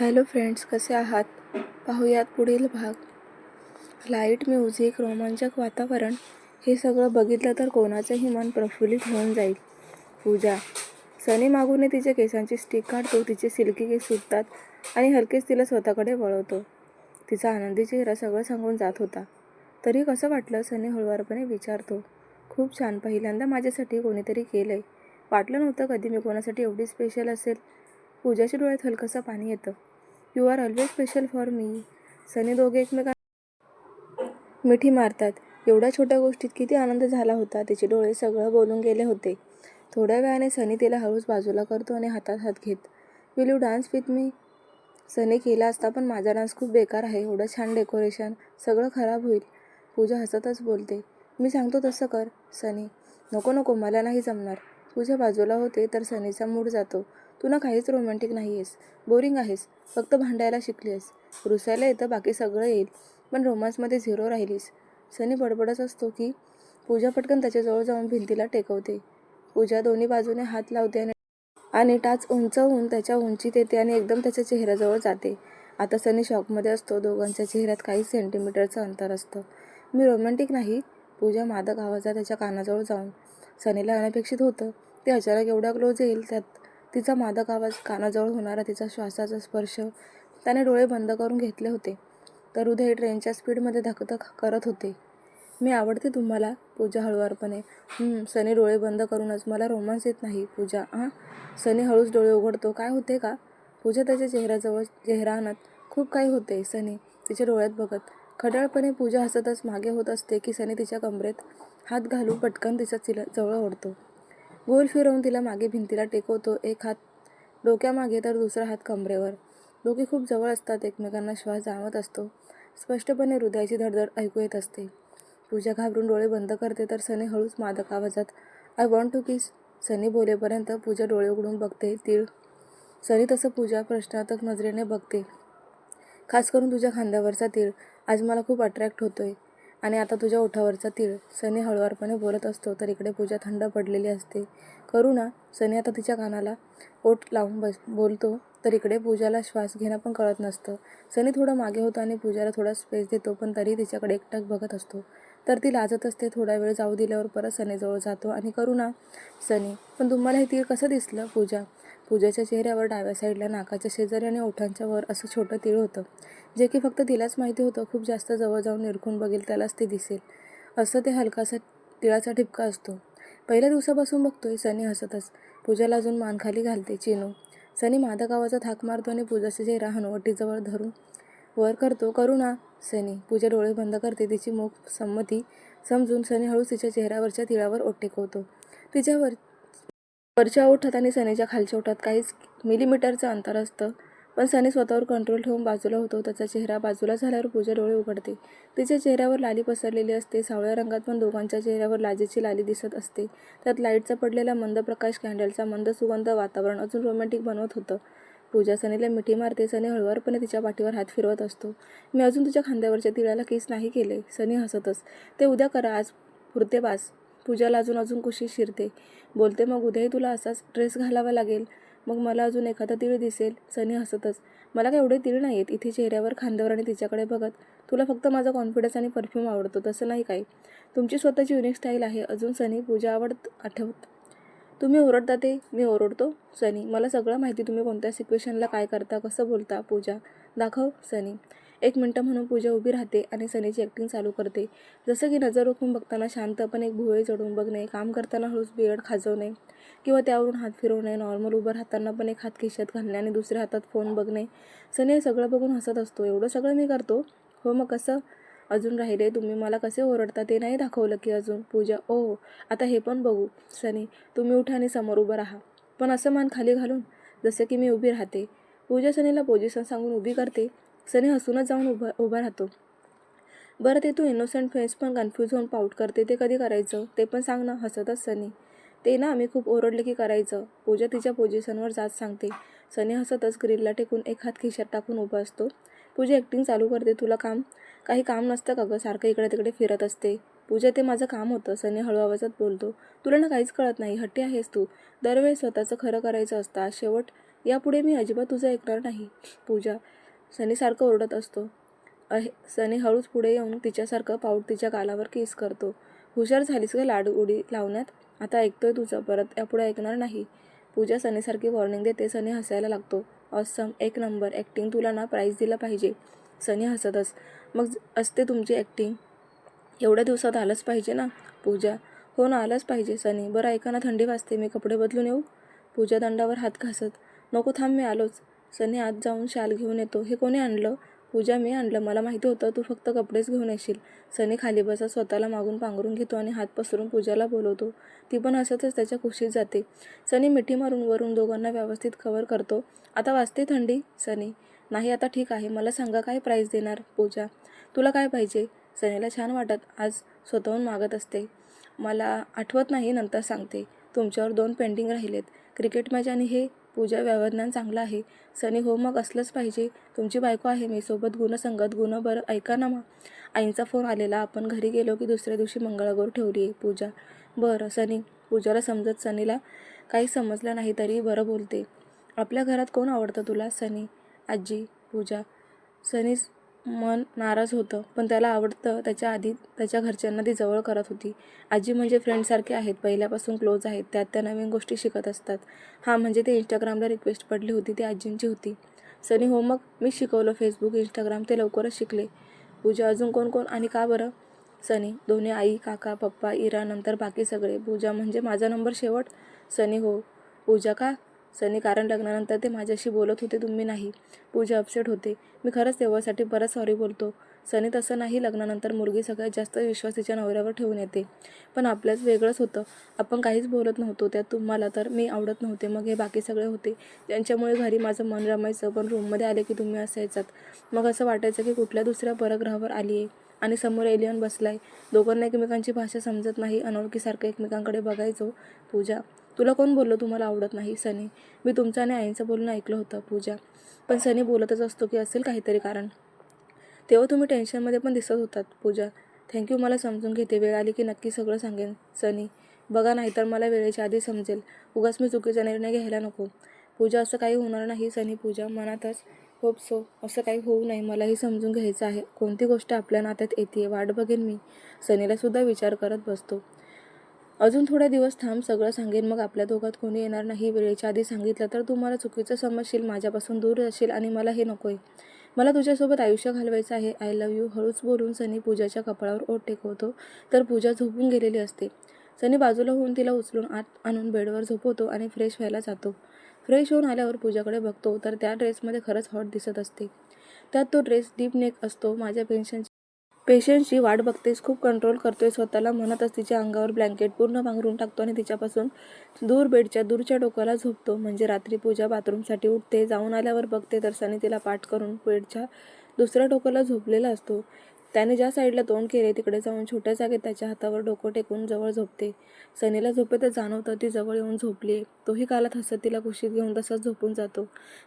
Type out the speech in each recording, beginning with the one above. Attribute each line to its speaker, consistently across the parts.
Speaker 1: Hello friends कसे आहात? पाहूयात पुढील भाग. लाइट म्युझिक रोमांचक वातावरण हे सगळं बघितलं तर कोणाचंही मन प्रफुल्लित होऊन जाईल. पूजा. सनी मागूने तिच्या केसांची स्टिक काढतो तिचे सिल्की केस सुटतात आणि हलकेच तिला स्वतःकडे वळवतो. तिचा आनंदी चेहरा सगळं सांगून जात होता. तरी कसं वाटलं सनी हळुवारपणे विचारतो. खूप छान. पहिल्यांदा माझ्यासाठी कोणीतरी केलं आहे वाटलं नव्हतं कधी मी कोणासाठी एवढी स्पेशल असेल. पूजाच्या डोळ्यात हलकंसं पाणी येतं. You are always special for me Sunny दोघे एकमेकां मिठी मारतात. एवढ्या छोट्या गोष्टीत किती आनंद झाला होता. तिचे डोळे सगळं बोलून गेले होते. थोड्या वेळाने सनी तिला हळूच बाजूला करतो आणि हातात हात घेत will you dance with me Sunny केला असता पण माझा डान्स खूप बेकार आहे. एवढं छान डेकोरेशन. सगळं खराब होईल. पूजा हसतच बोलते मी सांगतो तसं कर सनी. नको नको. मला नाही जमणार. पूजा बाजूला होते तर सनीचा मूड जातो. तू ना काहीच रोमॅन्टिक नाही आहेस बोरिंग आहेस. फक्त भांडायला शिकली आहेस रुसायला येतं बाकी सगळं येईल. पण रोमांसमध्ये झिरो राहिलीस. सनी बडबडच असतो की पूजा पटकन त्याच्याजवळ जाऊन भिंतीला टेकवते. पूजा दोन्ही बाजूने हात लावते आणि आणि टाच उंचवून त्याच्या उंचीत येते आणि एकदम त्याच्या चेहऱ्याजवळ जाते. आता सनी शॉकमध्ये असतो. दोघांच्या चेहऱ्यात काही सेंटीमीटरचं अंतर असतं. मी रोमॅन्टिक नाही. पूजा मादक आवाजात त्याच्या कानाजवळ जाऊन सनीला अनपेक्षित होतं. ते अचानक एवढ्या क्लोज येईल त्यात तिचा मादक आवाज कानाजवळ होणारा तिचा श्वासाचा स्पर्श त्याने डोळे बंद करून घेतले होते. तर हृदय ट्रेनच्या स्पीडमध्ये धकधक करत होते. मी आवडते तुम्हाला पूजा हळुवारपणे. सनी डोळे बंद करूनच. मला रोमांस येत नाही पूजा. हां सनी हळूच डोळे उघडतो. काय होते का? पूजा त्याच्या चेहऱ्याजवळ चेहरा आणत खूप काही होते सनी. तिच्या डोळ्यात बघत. खडळपणे पूजा हसतच मागे होत असते की सनी तिच्या कमरेत हात घालून पटकन तिच्या चिल जवळ ओढतो. गोल फिरवून तिला मागे भिंतीला टेकवतो. एक हात डोक्यामागे तर दुसरा हात कमरेवर. डोके खूप जवळ असतात. एकमेकांना श्वास जाणवत असतो. स्पष्टपणे हृदयाची धडधड ऐकू येत असते. पूजा घाबरून डोळे बंद करते तर सनी हळूच मादक आवाजात I want to kiss Sunny बोलेपर्यंत Pooja डोळे उघडून बघते. तीळ सनी तसं पूजा प्रश्नार्थक नजरेने बघते. खास करून तुझ्या खांद्यावरचा तीळ. आज मला खूप अट्रॅक्ट होतोय. आणि आता तुझ्या ओठावरचा तीळ. सनी हळुवारपणे बोलत असतो तर इकडे पूजा थंड पडलेली असते. करू ना? सनी आता तिच्या कानाला ओठ लावून बस बोलतो तर इकडे पूजाला श्वास घेणं पण कळत नसतं. सनी थोडं मागे होतो आणि पूजाला थोडा स्पेस देतो पण तरी तिच्याकडे एकटक बघत असतो. तर ती लाजत असते थोडा वेळ जाऊ दिल्यावर परत सनीजवळ जातो आणि करू ना? सनी पण तुम्हाला हे तीळ कसं दिसलं? पूजा पूजाच्या चेहऱ्यावर डाव्या साईडला नाकाच्या शेजारी आणि ओठांच्या वर असं छोटं तीळ होतं. जे की फक्त तिलाच माहिती होतं. खूप जास्त जवळ जाऊन निरखून बघेल त्यालाच ते दिसेल. असं ते हलकासा तिळाचा ठिपका असतो. पहिल्या दिवसापासून बघतोय सनी हसतच. पूजाला अजून मान खाली घालते चिनू. सनी मादकावाचा थाक हाक मारतो आणि पूजाचा चेहरा हनुवटीजवळ धरून वर करतो. करू ना सनी. पूजा डोळे बंद करते. तिची मुख संमती समजून सनी हळूच तिच्या चेहऱ्यावरच्या तिळावर ओट टेकवतो तिच्यावर वरच्या ओठात आणि सनीच्या खालच्या ओठात काहीच मिलीमीटरचं अंतर असतं. पण सनी स्वतःवर कंट्रोल ठेवून बाजूला होतो. त्याचा चेहरा बाजूला झाल्यावर पूजा डोळे उघडते. तिच्या चेहऱ्यावर लाली पसरलेली असते. सावळ्या रंगात पण दोघांच्या चेहऱ्यावर लाजेची लाली दिसत असते. त्यात लाईटचा पडलेला मंद प्रकाश कॅन्डलचा मंद सुगंध वातावरण अजून रोमॅन्टिक बनवत होतं. पूजा सनीला मिठी मारते. सनी हळूवारपणे तिच्या पाठीवर हात फिरवत असतो. मी अजून तुझ्या खांद्यावरच्या तिळाला किस नाही केले? सनी हसतच. ते उद्या करा. आज पुरते बास पूजाला अजून अजून कुशी शिरते. बोलते मग उद्याही तुला असाच ड्रेस घालावा लागेल. मग मला अजून एखादा तीळ दिसेल. सनी हसतच. मला काय एवढे तीळ नाही आहेत इथे चेहऱ्यावर खांद्यावर आणि तिच्याकडे बघत तुला फक्त माझा कॉन्फिडन्स आणि परफ्यूम आवडतो. तसं नाही काही. तुमची स्वतःची युनिक स्टाईल आहे. अजून सनी पूजा आवडत आठवत. तुम्ही ओरडता ते? मी ओरडतो? सनी मला सगळं माहिती. तुम्ही कोणत्या सिच्युएशनला काय करता? कसं बोलता पूजा? दाखव सनी. एक मिनटं म्हणून पूजा उभी राहते आणि सनीची ॲक्टिंग चालू करते. जसं की नजर रोखून बघताना शांत पण एक भुवे चढून बघणे काम करताना हळूच बियड खाजवणे किंवा त्यावरून हात फिरवणे नॉर्मल उभं राहताना पण एक हात खिशात घालणे आणि दुसऱ्या हातात फोन बघणे. सनी हे सगळं बघून हसत असतो. एवढं सगळं मी करतो. हो मग कसं? अजून राहिले तुम्ही मला कसे ओरडता ते नाही दाखवलं की अजून. पूजा ओ आता हे पण बघू. सनी तुम्ही उठा आणि समोर उभं राहा. पण असं मान खाली घालून जसं की मी उभी राहते. पूजा सनीला पोझिशन सांगून उभी करते. सनी हसूनच जाऊन उभा उभा राहतो. बरं ते तू इनोसेंट फेस पण कन्फ्यूज होऊन पाऊट करते ते कधी करायचं? ते पण सांग ना हसतच सनी. ते ना आम्ही खूप ओरडले की करायचं. पूजा तिच्या पोझिशनवर जात सांगते. सनी हसतच ग्रिलला टेकून एक हात खिशात टाकून उभा असतो. पूजा ॲक्टिंग चालू करते तुला काम? काही काम नसतं का गं? सारखं इकडे तिकडे फिरत असते. पूजा ते माझं काम होतं. सनी हळू आवाजात बोलतो. तुला ना काहीच कळत नाही. हट्टी आहेस तू. दरवेळेस स्वतःचं खरं करायचं असतं. शेवट यापुढे मी अजिबात तुझं ऐकणार नाही. पूजा सनीसारखं ओरडत असतो. अहे सनी हळूच पुढे येऊन तिच्यासारखं पाऊट तिच्या गालावर किस करतो. हुशार झालीस का लाड उडी लावण्यात. आता ऐकतोय तुझं परत यापुढे ऐकणार नाही. पूजा सनीसारखी वॉर्निंग देते सनी हसायला लागतो. ऑसम एक नंबर ॲक्टिंग तुला ना प्राईज दिला पाहिजे. सनी हसतच. मग असते तुमची ॲक्टिंग एवढ्या दिवसात आलंच पाहिजे ना पूजा? हो ना आलंच पाहिजे सनी. बरं ऐका ना थंडी वाजते मी कपडे बदलून येऊ? पूजा दंडावर हात घासत. नको थांब मी आलोच. सनी आत जाऊन शाल घेऊन येतो. हे कोणी आणलं? पूजा मी आणलं. मला माहिती होतं तू फक्त कपडेच घेऊन येशील. सनी खाली बसत स्वतःला मागून पांघरून घेतो आणि हात पसरून पूजाला बोलवतो. ती पण हसतच त्याच्या कुशीत जाते. सनी मिठी मारून वरून दोघांना व्यवस्थित कवर करतो. आता वाजते थंडी? सनी. नाही आता ठीक आहे. मला सांगा काय प्राईज देणार पूजा? तुला काय पाहिजे? सनीला छान वाटत. आज स्वतःहून मागत असते. मला आठवत नाही नंतर सांगते. तुमच्यावर दोन पेंटिंग राहिलेत. क्रिकेट मॅच आणि हे पूजा व्यवधान चांगलं आहे. सनी हो मग असलंच पाहिजे. तुमची बायको आहे. मी सोबत गुणसंगत गुण बरं. ऐका ना मग. आईंचा फोन आलेला. आपण घरी गेलो की दुसऱ्या दिवशी मंगळागौर ठेवली आहे पूजा. बरं सनी. पूजाला समजत सनीला काही समजलं नाही तरी बरं बोलते. आपल्या घरात कोण आवडतं तुला? सनी. आजी पूजा. सनी मन नाराज होतं पण त्याला आवडतं त्याच्या आधी त्याच्या घरच्यांना ती जवळ करत होती. आजी म्हणजे फ्रेंडसारखे आहेत पहिल्यापासून क्लोज आहेत त्यात त्या नवीन गोष्टी शिकत असतात. हां म्हणजे ते इंस्टाग्रामला रिक्वेस्ट पडली होती ती आजींची होती. सनी हो मग मी शिकवलं फेसबुक इंस्टाग्राम ते लवकरच शिकले. पूजा अजून कोण कोण? आणि का बरं? सनी दोन्ही आई काका पप्पा इरा नंतर बाकी सगळे. पूजा म्हणजे माझा नंबर शेवट? सनी हो. पूजा का? सनी कारण लग्नानंतर ते माझ्याशी बोलत होते तुम्ही नाही. पूजा अपसेट होते. मी खरंच तेव्हासाठी बरंच सॉरी बोलतो. सनी तसं नाही लग्नानंतर मुलगी सगळ्यात जास्त विश्वास तिच्या नवऱ्यावर ठेवून येते. पण आपल्याच वेगळंच होतं. आपण काहीच बोलत नव्हतो त्यात तुम्हाला तर मी आवडत नव्हते. मग हे बाकी सगळे होते. ज्यांच्यामुळे घरी माझं मन रमायचं पण रूममध्ये आले की तुम्ही असायचात. मग असं वाटायचं की कुठल्या दुसऱ्या परग्रहावर आली आहे आणि समोर एलियन बसलाय. दोघांना एकमेकांची भाषा समजत नाही. अनोळखीसारखं एकमेकांकडे बघायचो. पूजा तुला कोण बोललं तुम्हाला आवडत नाही? सनी. मी तुमचं आणि आईंचं बोलणं ऐकलं होतं पूजा. पण सनी बोलतच असतो की असेल काहीतरी कारण. तेव्हा तुम्ही टेन्शनमध्ये पण दिसत होतात पूजा. थँक्यू मला समजून घेते. वेळ आली की नक्की सगळं सांगेन सनी. बघा नाहीतर मला वेळेच्या आधी समजेल. उगाच मी चुकीचा निर्णय घ्यायला नको. पूजा असं काही होणार नाही सनी. पूजा मनातच होप सो. असं काही होऊ नये. मलाही समजून घ्यायचं आहे. कोणती गोष्ट आपल्या नात्यात येते वाट बघेन मी. सनीला सुद्धा विचार करत बसतो. अजून थोड्या दिवस थांब सगळं सांगेन. मग आपल्या दोघात कोणी येणार नाही? वेळेच्या आधी सांगितलं तर तू मला चुकीचं समजशील माझ्यापासून दूर असशील आणि मला हे नको आहे मला तुझ्यासोबत आयुष्य घालवायचं आहे. आय लव्ह यू हळूच बोलून सनी पूजाच्या कपाळावर ओठ टेकवतो. तर पूजा झोपून गेलेली असते. सनी बाजूला होऊन तिला उचलून आत आणून बेडवर झोपवतो आणि फ्रेश व्हायला जातो. फ्रेश होऊन आल्यावर पूजाकडे बघतो. तर त्या ड्रेसमध्ये खरंच हॉट दिसत असते. त्यात तो ड्रेस डीप नेक असतो. माझ्या पेन्शनची पेशंटची वाट बघतेस खूप कंट्रोल करतोय स्वतःला म्हणतच तिच्या अंगावर ब्लँकेट पूर्ण पांघरून टाकतो आणि तिच्यापासून दूर बेडच्या दूरच्या डोक्याला झोपतो. म्हणजे रात्री पूजा बाथरूमसाठी उठते जाऊन आल्यावर बघते तर सनी तिला पाठ करून बेडच्या दुसऱ्या डोक्याला झोपलेला असतो. त्याने ज्या साईडला तोंड केले तिकडे जाऊन छोट्या जागेत त्याच्या हातावर डोकं टेकून जवळ झोपते. सनीला झोपेतच जाणवतं ती जवळ येऊन झोपली. तोही कालात हसत तिला कुशीत घेऊन तसाच झोपून जातो.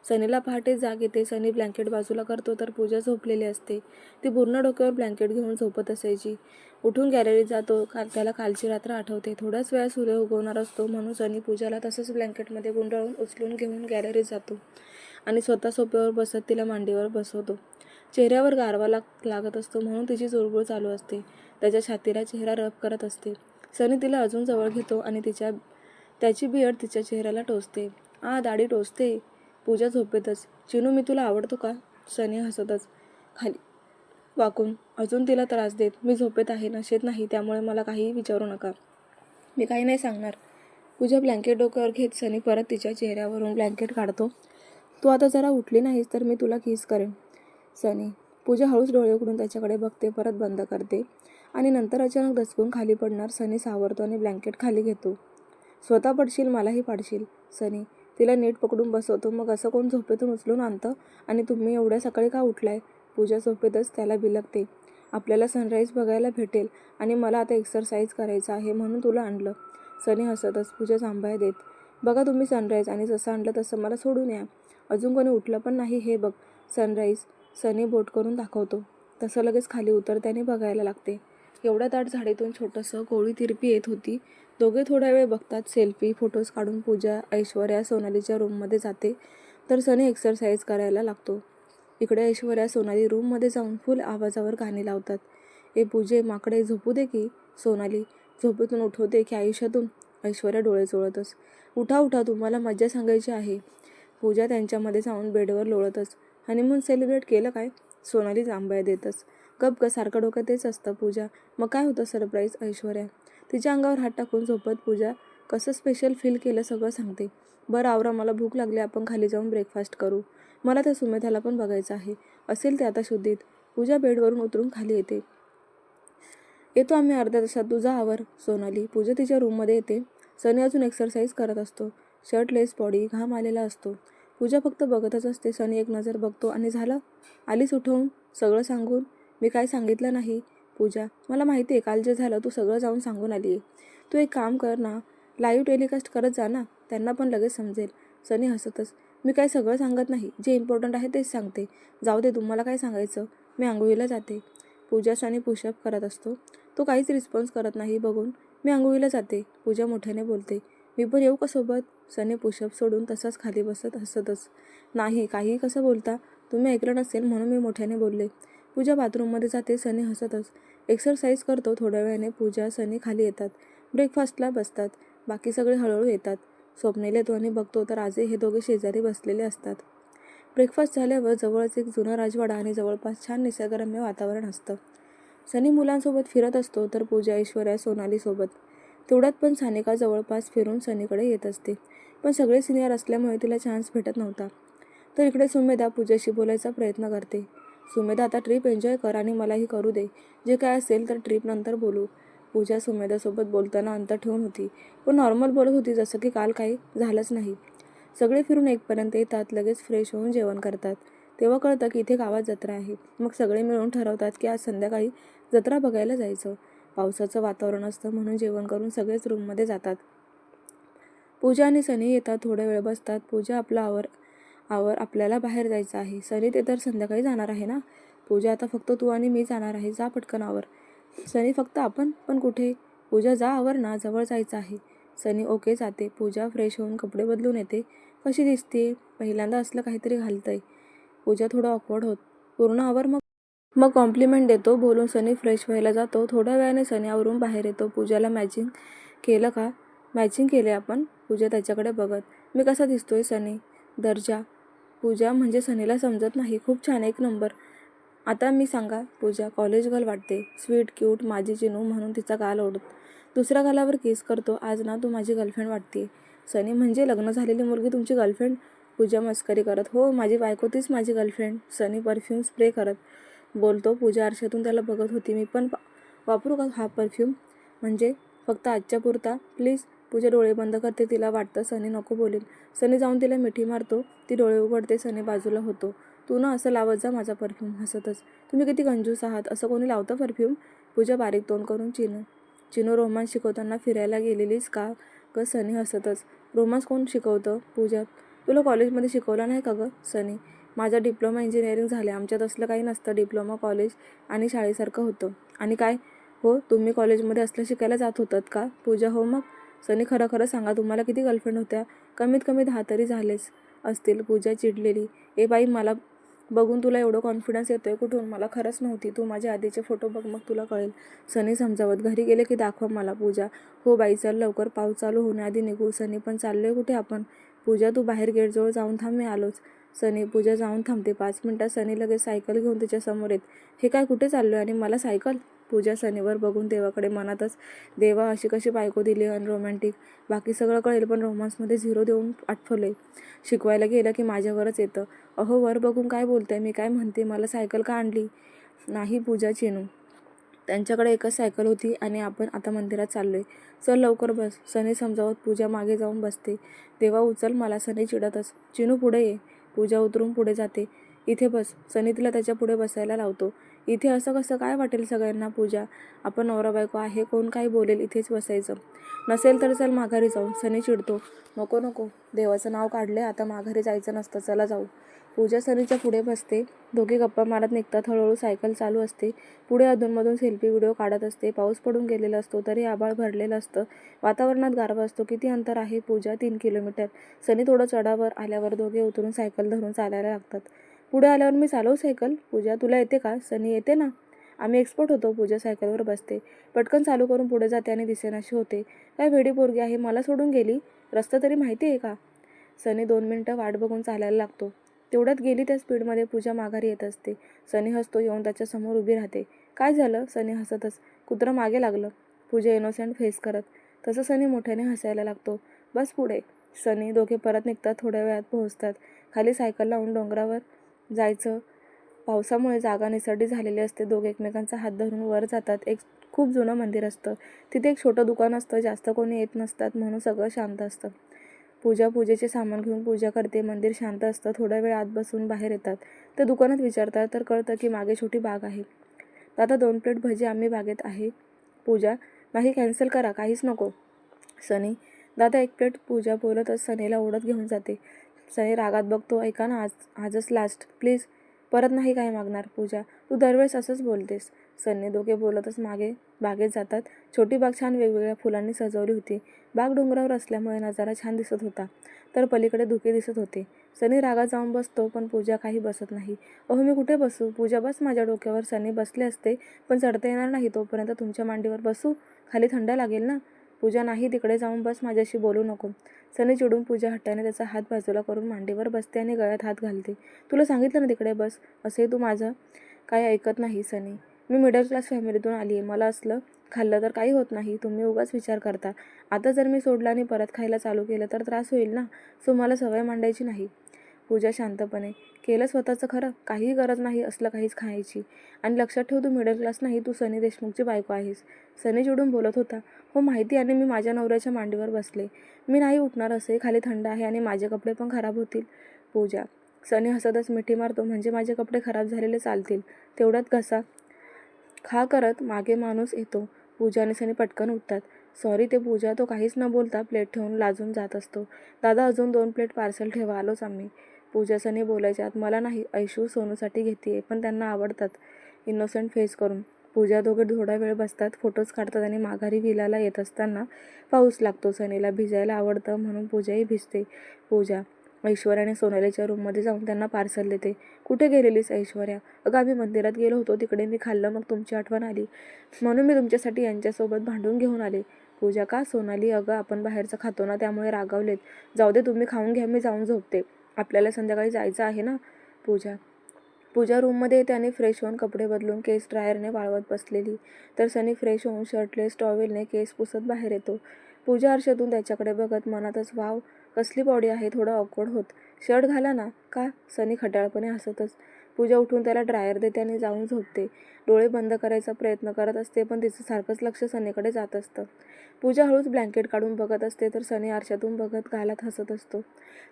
Speaker 1: सनीला पहाटे जाग येते. सनी ब्लँकेट बाजूला करतो तर पूजा झोपलेली असते. ती पूर्ण डोक्यावर ब्लँकेट घेऊन झोपत असायची. उठून गॅलरीत जातो. काल त्याला कालची रात्र आठवते. थोड्याच वेळा सूर्य उगवणार असतो म्हणून सनी पूजाला तसंच ब्लँकेटमध्ये गुंडाळून उचलून घेऊन गॅलरीत जातो आणि स्वतः सोप्यावर बसत तिला मांडीवर बसवतो. चेहऱ्यावर गारवा लाग लागत असतो म्हणून तिची चुळबुळ चालू असते. त्याच्या छातीला चेहरा रब करत असते. सनी तिला अजून जवळ घेतो आणि तिच्या त्याची बियड तिच्या चेहऱ्याला टोचते. आ दाढी टोचते. पूजा झोपेतच. चिनू मी तुला आवडतो का? सनी हसतच. खाली. वाकून. अजून तिला त्रास देत. मी झोपेत आहे नशेत नाही त्यामुळे मला काहीही विचारू नका. मी काही नाही सांगणार. पूजा ब्लँकेट डोक्यावर घेत सनी परत तिच्या चेहऱ्यावरून ब्लँकेट काढतो. तू आता जरा उठली नाहीस तर मी तुला किस करेन. सनी. पूजा हळूच डोळे उघडून त्याच्याकडे बघते परत बंद करते आणि नंतर अचानक दचकून खाली पडणार सनी सावरतो आणि ब्लँकेट खाली घेतो. स्वतः पडशील मलाही पाडशील सनी. तिला नीट पकडून बसवतो मग असं कोण झोपेतून उचलून आणतं? आणि तुम्ही एवढ्या सकाळी का उठलाय? पूजा झोपेतच त्याला बिलगते. आपल्याला सनराईज बघायला भेटेल आणि मला आता एक्सरसाइज करायचं आहे म्हणून तुला आणलं. सनी हसतच पूजा जांभया देत. बघा तुम्ही सनराईज आणि जसं आणलं तसं मला सोडून या. अजून कोणी उठलं पण नाही हे बघ. सनराईज सनी बोट करून दाखवतो. तसं लगेच खाली उतरत्याने बघायला लागते. एवढ्या दाट झाडीतून छोटंसं गोळी तिरपी येत होती. दोघे थोडा वेळ बघतात सेल्फी फोटोज काढून पूजा ऐश्वर्या सोनालीच्या रूममध्ये जाते. तर सनी एक्सरसाइज करायला लागतो. इकडे ऐश्वर्या सोनाली रूममध्ये जाऊन फुल आवाजावर गाणी लावतात. ए पूजे माकडे झोपू दे की? सोनाली झोपेतून उठवते की आयुष्यातून. ऐश्वर्या डोळे चोळतच. उठा उठा तुम्हाला मज्जा सांगायची आहे. पूजा त्यांच्यामध्ये जाऊन बेडवर लोळतच. हनीमून सेलिब्रेट केलं काय? सोनाली जांभया देतच. गप सारखं डोकं तेच असतं पूजा. मग काय होतं सरप्राईज ऐश्वर्या? तिच्या अंगावर हात टाकून झोपत पूजा कसं स्पेशल फील केलं सगळं सांगते. बरं आवरा मला भूक लागली आपण खाली जाऊन ब्रेकफास्ट करू. मला त्या सुमेधाला पण बघायचं आहे. असेल ते आता शुद्धीत. पूजा बेडवरून उतरून खाली येते. येतो आम्ही अर्ध्या तासात. तुझा आवर सोनाली. पूजा तिच्या रूममध्ये येते. सनी अजून एक्सरसाइज करत असतो. शर्टलेस बॉडी घाम आलेला असतो. पूजा फक्त बघतच असते. सनी एक नजर बघतो आणि झालं? आलीच उठवून सगळं सांगून? मी काय सांगितलं नाही? पूजा मला माहिती आहे काल जे झालं तू सगळं जाऊन सांगून आली आहे तू एक काम कर ना लाईव्ह टेलिकास्ट करत जा ना त्यांना पण लगेच समजेल. सनी हसतच मी काय सगळं सांगत नाही जे इम्पॉर्टंट आहे तेच सांगते. जाऊ दे तुम्हाला काय सांगायचं? मी आंघोळीला जाते. पूजा सनी पुशअप करत असतो. तो काहीच रिस्पॉन्स करत नाही बघून. मी आंघोळीला जाते पूजा मोठ्याने बोलते. मी पण येऊ का सोबत? सने पुशअप सोडून तसाच खाली बसत हसतच. नाही काही कसं बोलता? तुम्ही ऐकलं नसेल म्हणून मी मोठ्याने बोलले. पूजा बाथरूममध्ये जाते सने हसतच. एक्सरसाइज करतो थोड्या वेळाने पूजा सनी खाली येतात. ब्रेकफास्टला बसतात. बाकी सगळे हळूहळू येतात. स्वप्नेले तो आणि बघतो तर आजही हे दोघे शेजारी बसलेले असतात. ब्रेकफास्ट झाल्यावर जवळच एक जुना राजवाडा आणि जवळपास छान निसर्गरम्य वातावरण असतं. सनी मुलांसोबत फिरत असतो तर पूजा ऐश्वर्या सोनालीसोबत. तेवढ्यात पण सानिका जवळपास फिरून सनीकडे येत असते. पण सगळे सिनियर असल्यामुळे तिला चान्स भेटत नव्हता. तर इकडे सुमेधा पूजाशी बोलायचा प्रयत्न करते. सुमेधा आता ट्रिप एन्जॉय कर आणि मलाही करू दे. जे काय असेल तर ट्रिप नंतर बोलू. पूजा सुमेधासोबत बोलताना अंतर ठेवून होती. पण नॉर्मल बोलत होती जसं की काल काही झालंच नाही. सगळे फिरून एकपर्यंत येतात लगेच फ्रेश होऊन जेवण करतात. तेव्हा कळतं की इथे गावात जत्रा आहे. मग सगळे मिळून ठरवतात की आज संध्याकाळी जत्रा बघायला जायचं. पावसाचं वातावरण असतं म्हणून जेवण करून सगळेच रूममध्ये जातात. पूजा आणि सनी येतात थोडा वेळ बसतात. पूजा आपला आवर आवर आपल्याला बाहेर जायचं आहे. सनी ते तर संध्याकाळी जाणार आहे ना? पूजा आता फक्त तू आणि मी जाणार आहे. जा पटकन आवर. सनी फक्त आपण पण कुठे? पूजा जा आवर ना जवळ जायचं आहे. सनी ओके जाते. पूजा फ्रेश होऊन कपडे बदलून येते. कशी दिसते? पहिल्यांदा असलं काहीतरी घालतंय. पूजा थोडं ऑकवर्ड होत. पूर्ण आवर मग मग कॉम्प्लिमेंट देतो बोलून सनी फ्रेश व्हायला जातो. थोड्या वेळाने सनी आवरून बाहेर येतो. पूजाला मॅचिंग केलं का? मॅचिंग केले आपण. पूजा त्याच्याकडे बघत. मी कसा दिसतोय सनी? दर्जा. पूजा म्हणजे सनीला समजत नाही. खूप छान. एक नंबर आता मी सांगा पूजा कॉलेज गर्ल वाटते. स्वीट क्यूट माझी चिनू म्हणून तिचा गाल ओढत दुसऱ्या गालावर केस करतो. आज ना तू माझी गर्लफ्रेंड वाटते सनी म्हणजे लग्न झालेली मुलगी तुमची गर्लफ्रेंड पूजा मस्करी करत. हो माझी बायको तीच माझी गर्लफ्रेंड सनी परफ्यूम स्प्रे करत. बोलतो. पूजा आरशातून त्याला बघत होती. मी पण वापरू का हा परफ्यूम म्हणजे फक्त आजच्या पुरता? प्लीज पूजा डोळे बंद करते. तिला वाटतं सनी नको बोलेल. सनी जाऊन तिला मिठी मारतो. ती डोळे उघडते. सनी बाजूला होतो. तू ना असं लावत जा माझा परफ्यूम हसतच. तुम्ही किती कंजूस आहात? असं कोणी लावतं परफ्यूम पूजा बारीक तोंड करून चिनू चिनू रोमांस शिकवताना फिरायला गेलेलीस का ग? सनी हसतच. रोमांस कोण शिकवतं पूजा? तुला कॉलेजमध्ये शिकवलं नाही का गं सनी? माझा डिप्लोमा इंजिनिअरिंग झाले आमच्यात असलं काही नसतं. डिप्लोमा कॉलेज आणि शाळेसारखं होतं. आणि काय? हो तुम्ही कॉलेजमध्ये असलं शिकायला जात होतात का? पूजा हो मग? सनी खरं खरं सांगा तुम्हाला किती गर्लफ्रेंड होत्या? कमीत कमी दहा तरी झालेच असतील. पूजा चिडलेली. ए बाई मला बघून तुला एवढं कॉन्फिडन्स येतोय कुठून? मला खरंच नव्हती. तू माझ्या आधीचे फोटो बघ मग तुला कळेल. सनी समजावत घरी गेले की दाखव मला पूजा. हो बाई चल लवकर. पाऊस चालू होण्याआधी निघू. सनी पण चाललोय कुठे आपण? पूजा तू बाहेर गेटजवळ जाऊन थांब मी आलोच. सनी पूजा जाऊन थांबते. पाच मिनिटात सनी लगेच सायकल घेऊन त्याच्यासमोर येत हे काय कुठे चाललोय? आणि मला सायकल? पूजा सनीवर बघून देवाकडे मनातच देवा अशी कशी बायको दिली आणि रोमॅन्टिक बाकी सगळं कळेल पण रोमांसमध्ये झिरो देऊन आठवले शिकवायला गेलं की माझ्यावरच येतं. अहो वर बघून काय बोलते मी काय म्हणते? मला सायकल का आणली? नाही पूजा चेनू त्यांच्याकडे एकच सायकल होती आणि आपण आता मंदिरात चाललोय. चल लवकर बस. सनी समजावत पूजा मागे जाऊन बसते. देवा उचल मला. सनी चिडतच. चिनू पुढे ये. पूजा उतरून पुढे जाते. इथे बस. सनीतला त्याच्या पुढे बसायला लावतो. इथे असं कसं काय वाटेल सगळ्यांना पूजा? आपण नवरा बायको आहे कोण काही बोलेल इथेच बसायचं. नसेल तर चल माघारी जाऊ. सनी चिडतो. नको नको. देवाचं नाव काढले आता माघारी जायचं नसतं. चला जाऊ. पूजा सनीच्या पुढे बसते. दोघे गप्पा मारत निघतात. हळूहळू सायकल चालू असते. पुढे अधूनमधून सेल्फी व्हिडिओ काढत असते. पाऊस पडून गेलेला असतो. तरी आभाळ भरलेलं असतं. वातावरणात गारवा असतो. किती अंतर आहे पूजा? तीन किलोमीटर. सनी थोडं चढावर आल्यावर दोघे उतरून सायकल धरून चालायला लागतात. पुढे आल्यावर मी चालवू सायकल? पूजा तुला येते का? सनी येते ना? आम्ही एक्सपर्ट होतो. पूजा सायकलवर बसते. पटकन चालू करून पुढे जाते आणि दिसेनाशी होते. काय वेडी पोरगी आहे. मला सोडून गेली? रस्ता तरी माहिती आहे का? सनी दोन मिनटं वाट बघून चालायला लागतो. तेवढ्यात गेली त्या स्पीडमध्ये पूजा माघारी येत असते. सनी हसतो येऊन त्याच्यासमोर उभी राहते. काय झालं? सनी हसतच. कुत्रं मागे लागलं. पूजा इनोसेंट फेस करत. तसं सनी मोठ्याने हसायला लागतो. बस पुढे. सनी दोघे परत निघतात थोड्या वेळात पोहोचतात. खाली सायकल लावून डोंगरावर जायचं. पावसामुळे जागा निसरडी झालेली असते. दोघे एकमेकांचा हात धरून वर जातात. एक खूप जुनं मंदिर असतं. तिथे एक छोटं दुकान असतं. जास्त कोणी येत नसतात म्हणून सगळं शांत असतं. पूजा पूजेचे सामान घेऊन पूजा करते. मंदिर शांत असतं. थोडा वेळ आत बसून बाहेर येतात. ते दुकानात विचारतात तर कळतं की मागे छोटी बाग आहे. दादा दोन प्लेट भजी आम्ही बागेत आहे. पूजा नाही कॅन्सल करा. काहीच नको. सनी दादा एक प्लेट पूजा बोलतच सनीला ओढत घेऊन जाते. सनी रागात बघतो ऐका ना आज आजच लास्ट प्लीज परत नाही काय मागणार पूजा? तू दरवेळेस असंच बोलतेस. सन्ने दोघे बोलतच मागे बागेत जातात. छोटी बाग छान वेगवेगळ्या फुलांनी सजवली होती. बाग डोंगरावर असल्यामुळे नजारा छान दिसत होता. तर पलीकडे धुके दिसत होते. सनी रागात जाऊन बसतो पण पूजा काही बसत नाही. अहो मी कुठे बसू? पूजा बस माझ्या डोक्यावर. सनी बसले असते पण चढता येणार नाही तोपर्यंत तुमच्या मांडीवर बसू? खाली थंड लागेल ना? पूजा नाही तिकडे जाऊन बस माझ्याशी बोलू नको. सनी चिडून पूजा हट्टाने त्याचा हात बाजूला करून मांडीवर बसते आणि गळ्यात हात घालते. तुला सांगितलं ना तिकडे बस? असे तू माझं काही ऐकत नाही सनी. मी मिडल क्लास फॅमिलीतून आली आहे मला असलं खाल्लं तर काही होत नाही. तुम्ही उगाच विचार करता. आता जर मी सोडलं आणि परत खायला चालू केलं तर त्रास होईल ना? सो मला सवय मांडायची नाही. पूजा शांतपणे. केलं स्वतःचं खरं? काहीही गरज नाही असलं काहीच खायची. आणि लक्षात ठेव तू मिडल क्लास नाही तू सनी देशमुखची बायको आहेस. सनी चिडून बोलत होता हो माहिती आणि मी माझ्या नवऱ्याच्या मांडीवर बसले. मी नाही उठणार असे खाली थंड आहे आणि माझे कपडे पण खराब होतील. पूजा सनी हसतच मिठी मारतो म्हणजे माझे कपडे खराब झालेले चालतील. तेवढ्यात घसा खा करत मागे माणूस येतो. पूजा आणि सनी पटकन उठतात. सॉरी ते पूजा तो काहीच न बोलता प्लेट ठेवून लाजून जात असतो. दादा अजून दोन प्लेट पार्सल ठेवा आलोच आम्ही. पूजा सनी आत मला नाही ऐशू सोनूसाठी घेते पण त्यांना आवडतात. इनोसेंट फेस करून. पूजा दोघे थोडा वेळ बसतात फोटोज काढतात आणि माघारी विलाला येत असताना पाऊस लागतो सनीला भिजायला आवडतं म्हणून पूजाही भिजते. पूजा ऐश्वर्याने सोनालीच्या रूममध्ये जाऊन त्यांना पार्सल देते. कुठे गेलेलीस ऐश्वर्या? अगं आम्ही मंदिरात गेलो होतो तिकडे मी खाल्लं मग तुमची आठवण आली. म्हणून मी तुमच्यासाठी यांच्यासोबत भांडून घेऊन आले. पूजा का सोनाली? अगं आपण बाहेरचं खातो ना त्यामुळे रागावलेत. जाऊ दे तुम्ही खाऊन घ्या मी जाऊन झोपते. आपल्याला संध्याकाळी जायचं आहे ना पूजा. पूजा रूममध्ये त्याने फ्रेश होऊन कपडे बदलून केस ड्रायरने वाळवत बसलेली. तर सनी फ्रेश होऊन शर्टलेस टॉवेलने केस पुसत बाहेर येतो. पूजा आरशातून त्याच्याकडे बघत मनातच वाव कसली बॉडी आहे थोडं ऑकवर्ड होत. शर्ट घाला ना. का? सनी खटाळपणे हसतच. पूजा उठून त्याला ड्रायर देते आणि जाऊन झोपते. डोळे बंद करायचा प्रयत्न करत असते पण तिचं सारखंच लक्ष सनीकडे जात असतं. पूजा हळूच ब्लँकेट काढून बघत असते तर सनी आरशातून बघत घालत हसत असतो.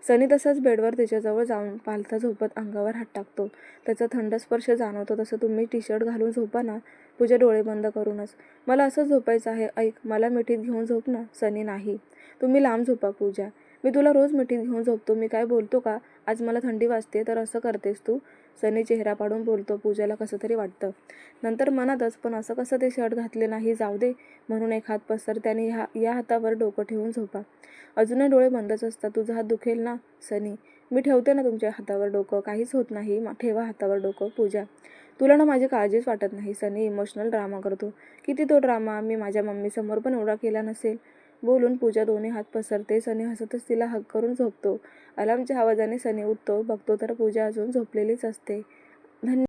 Speaker 1: सनी तसंच बेडवर तिच्याजवळ जाऊन पालथा झोपत अंगावर हात टाकतो. त्याचा थंड स्पर्श जाणवतो तसं तुम्ही टी शर्ट घालून झोपा ना. पूजा डोळे बंद करूनच मला असंच झोपायचं आहे ऐक मला मिठीत घेऊन झोप ना. सनी नाही. तुम्ही लांब झोपा पूजा. मी तुला रोज मिठी घेऊन झोपतो. मी काय बोलतो का? आज मला थंडी वाजते तर असं करतेस तू? सनी चेहरा पाडून बोलतो पूजाला कसं तरी वाटतं. नंतर मनातच पण असं कसं ते शर्ट घातले नाही जाऊ दे म्हणून एक हात पसर त्याने ह्या या हातावर डोकं ठेवून झोपा. अजूनही डोळे बंदच असतात. तुझा हात दुखेल ना सनी? मी ठेवते ना तुमच्या हातावर डोकं. काहीच होत नाही. ठेवा हातावर डोकं पूजा. तुला ना माझी काळजीच वाटत नाही सनी. इमोशनल ड्रामा करतो. किती तो ड्रामा मी माझ्या मम्मीसमोर पण एवढा केला नसेल. बोलून पूजा दोन्ही हात पसरते. सनी हसतच तिला हक करून झोपतो. अलार्मच्या आवाजाने सनी उठतो. बघतो तर पूजा अजून झोपलेलीच असते.